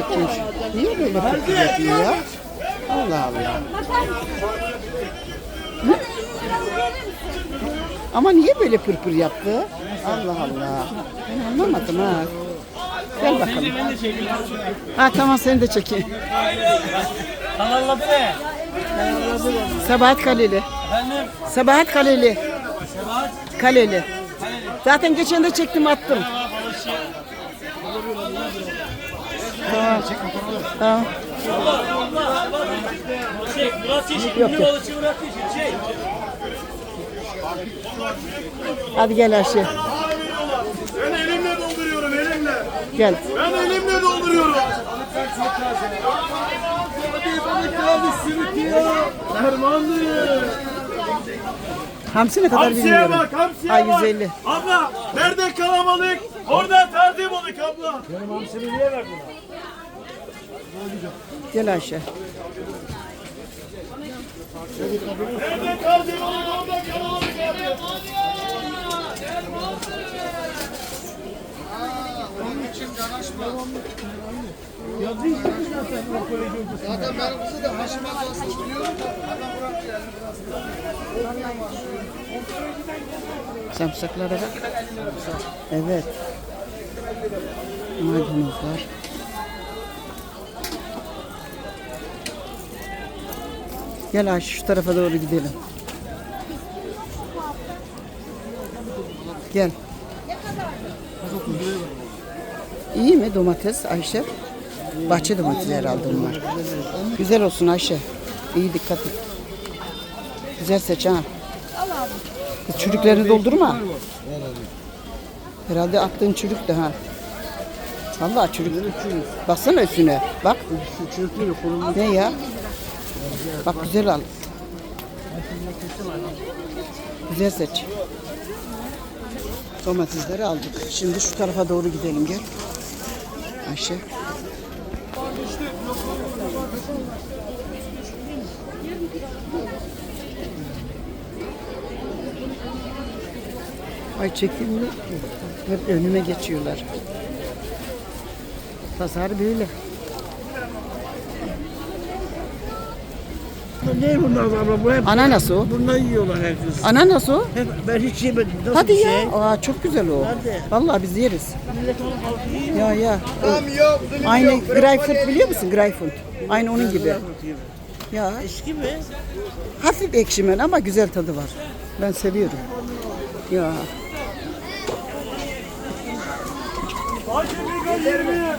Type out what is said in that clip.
çekmiş. Niye böyle pırpır yapıyor ya? Allah Allah. Hı? Ama niye böyle pırpır yaptı? Allah Allah. Ben anlamadım ha. Gel bakalım. Ha tamam seni de çekeyim. Kanal adı ne? Sabahat Kaleli. Efendim? Sabahat Kaleli. Sebahat. Kaleli. Zaten geçen de çektim attım. Tamam. Tamam. Murat Çeşit. Yok, Ünlü yok. balıkçı Murat Çeşit. Hadi gel Ayşe. Ben elimle dolduruyorum elimle. Gel. Ben elimle dolduruyorum. Hadi balık abi sürütüyor. Fermanlı. Hamsi ne kadar Hamsiye bilmiyorum. bak hamsiye Ay bak. 150. Abla nerede kalabalık? Orada abla. Gel Ayşe. Nerede da. Samsaklara bak. Evet. Maydanozlar. Gel Ayşe şu tarafa doğru gidelim. Gel. İyi mi domates Ayşe? Bahçe domatesi herhalde bunlar. Güzel olsun Ayşe. İyi dikkat et. Güzel seç ha. Kız çürüklerini doldurma. Herhalde attığın çürük de ha. Vallahi çürük. Baksana üstüne. Bak. Ne ya? Bak güzel al. Güzel seç. Domatesleri aldık. Şimdi şu tarafa doğru gidelim gel. Ayşe. Ay çekeyim mi? Hep önüme geçiyorlar. Pazar böyle. Ne bunlar abla? Bu hep Ananas o. bunlar yiyorlar herkes. Ananas o. Hep ben hiç yemedim. Nasıl Hadi bir ya. şey? Aa, çok güzel o. Nerede? Vallahi biz yeriz. Millet onu halkı yiyor. Ya ya. Dilim Aynı greyfurt biliyor musun? Greyfurt. Aynı onun gibi. Ya Eski mi? hafif ekşimen ama güzel tadı var. Ben seviyorum. Ya. Hacı bir gönderme.